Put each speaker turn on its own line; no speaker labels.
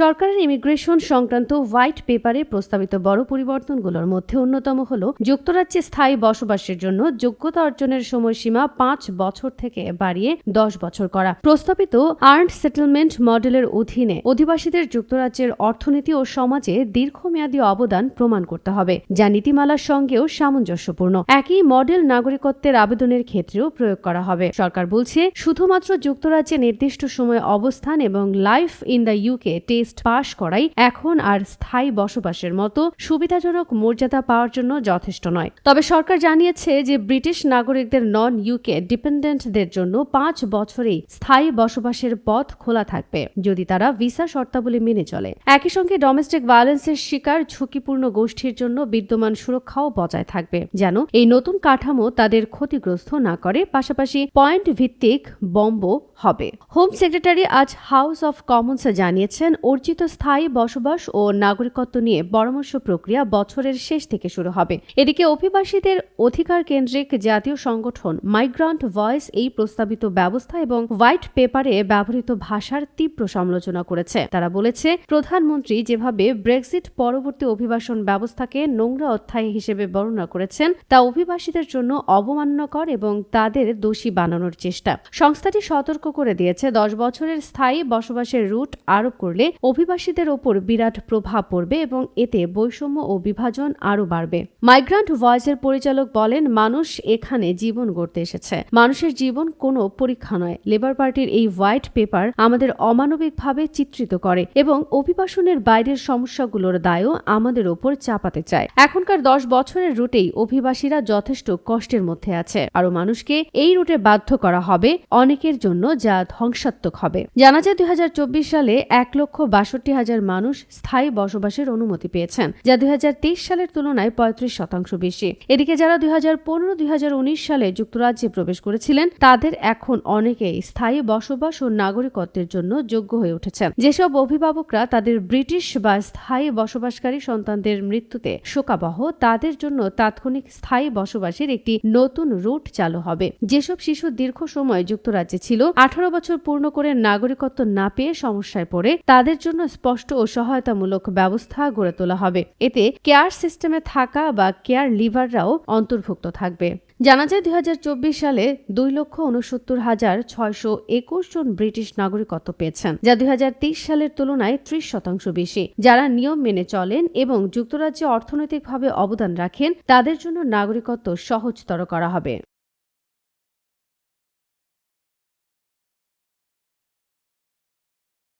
সরকারের ইমিগ্রেশন সংক্রান্ত হোয়াইট পেপারে প্রস্তাবিত বড় পরিবর্তনগুলোর মধ্যে অন্যতম হল, যুক্তরাজ্যে স্থায়ী বসবাসের জন্য যোগ্যতা অর্জনের সময়সীমা পাঁচ বছর থেকে বাড়িয়ে দশ বছর করা। প্রস্তাবিত আর্নড সেটেলমেন্ট মডেলের অধীনে অধিবাসীদের যুক্তরাজ্যের অর্থনীতি ও সমাজে দীর্ঘমেয়াদী অবদান প্রমাণ করতে হবে, যা নীতিমালার সঙ্গেও সামঞ্জস্যপূর্ণ। একই মডেল নাগরিকত্বের আবেদনের ক্ষেত্রেও প্রয়োগ করা হবে। সরকার বলছে, শুধুমাত্র যুক্তরাজ্যে নির্দিষ্ট সময় অবস্থান এবং life in the UK test পাশ করাই এখন আর স্থায়ী বসবাসের মতো সুবিধাজনক মর্যাদা পাওয়ার জন্য যথেষ্ট নয়। তবে সরকার জানিয়েছে যে ব্রিটিশ নাগরিকদের নন ইউকে ডিপেন্ডেন্টদের জন্য পাঁচ বছরেই স্থায়ী বসবাসের পথ খোলা থাকবে, যদি তারা ভিসা শর্তাবলী মেনে চলে। একই সঙ্গে ডোমেস্টিক ভায়োলেন্সের শিকার ঝুঁকিপূর্ণ গোষ্ঠীর জন্য বিদ্যমান সুরক্ষাও বজায় থাকবে, যেন এই নতুন কাঠামো তাদের ক্ষতিগ্রস্ত না করে, পাশাপাশি পয়েন্ট ভিত্তিক বম্ব হবে। হোম সেক্রেটারি আজ হাউস অফ কমন্সে জানিয়েছেন অর্জিত স্থায়ী বসবাস ও নাগরিকত্ব নিয়ে পরামর্শ প্রক্রিয়া বছরের শেষ থেকে শুরু হবে। এদিকে অভিবাসীদের অধিকার কেন্দ্রিক জাতীয় সংগঠন মাইগ্রান্ট ভয়েস এই প্রস্তাবিত ব্যবস্থা এবং হোয়াইট পেপারে ব্যবহৃত ভাষার তীব্র সমালোচনা করেছে। তারা বলেছে, প্রধানমন্ত্রী যেভাবে ব্রেক্সিট পরবর্তী অভিবাসন ব্যবস্থাকে নোংরা অধ্যায় হিসেবে বর্ণনা করেছেন, তা অভিবাসীদের জন্য অবমাননাকর এবং তাদের দোষী বানানোর চেষ্টা। সংস্থাটি সতর্ক করে দিয়েছে, দশ বছরের স্থায়ী বসবাসের রুট আরোপ করলে অভিবাসীদের ওপর বিরাট প্রভাব পড়বে এবং এতে বৈষম্য ও বিভাজন আরও বাড়বে। মাইগ্রান্ট ভয়েসের পরিচালক বলেন, মানুষ এখানে জীবন গড়তে এসেছে। মানুষের জীবন কোনো পরীক্ষা নয়। লেবার পার্টির এই হোয়াইট পেপার আমাদের অমানবিকভাবে চিত্রিত করে এবং অভিবাসনের বাইরের সমস্যাগুলোর দায়ও আমাদের ওপর চাপাতে চায়। এখনকার দশ বছরের রুটেই অভিবাসীরা যথেষ্ট কষ্টের মধ্যে আছে। আরও মানুষকে এই রুটে বাধ্য করা হবে, অনেকের জন্য যা ধ্বংসাত্মক হবে। জানা যায়, দুই হাজার চব্বিশ সালে এক লক্ষ বাষট্টি হাজার মানুষ স্থায়ী বসবাসের অনুমতি পেয়েছেন, যা দুই সালের তুলনায় পঁয়ত্রিশ শতাংশ বেশি। এদিকে যারা দুই হাজার পনেরো দুই সালে যুক্তরাজ্যে প্রবেশ করেছিলেন, তাদের এখন অনেকেই স্থায়ী বসবাস ও নাগরিকত্বের জন্য যোগ্য হয়ে উঠেছেন। যেসব অভিভাবকরা তাদের ব্রিটিশ বা স্থায়ী বসবাসকারী সন্তানদের মৃত্যুতে শোকাবহ, তাদের জন্য তাৎক্ষণিক স্থায়ী বসবাসের একটি নতুন রুট চালু হবে। যেসব শিশু দীর্ঘ সময় যুক্তরাজ্যে ছিল, আঠারো বছর পূর্ণ করে নাগরিকত্ব না পেয়ে সমস্যায় পড়ে তাদের জন্য স্পষ্ট ও সহায়তামূলক ব্যবস্থা গড়ে তোলা হবে। এতে কেয়ার সিস্টেমে থাকা বা কেয়ার লিভাররাও অন্তর্ভুক্ত থাকবে। জানা যায়, দুই হাজার চব্বিশ সালে দুই লক্ষ উনসত্তর হাজার ছয়শো একুশ জন ব্রিটিশ নাগরিকত্ব পেয়েছেন, যা দুই হাজার তেইশ সালের তুলনায় ত্রিশ শতাংশ বেশি। যারা নিয়ম মেনে চলেন এবং যুক্তরাজ্যে অর্থনৈতিকভাবে অবদান রাখেন, তাদের জন্য নাগরিকত্ব সহজতর করা হবে।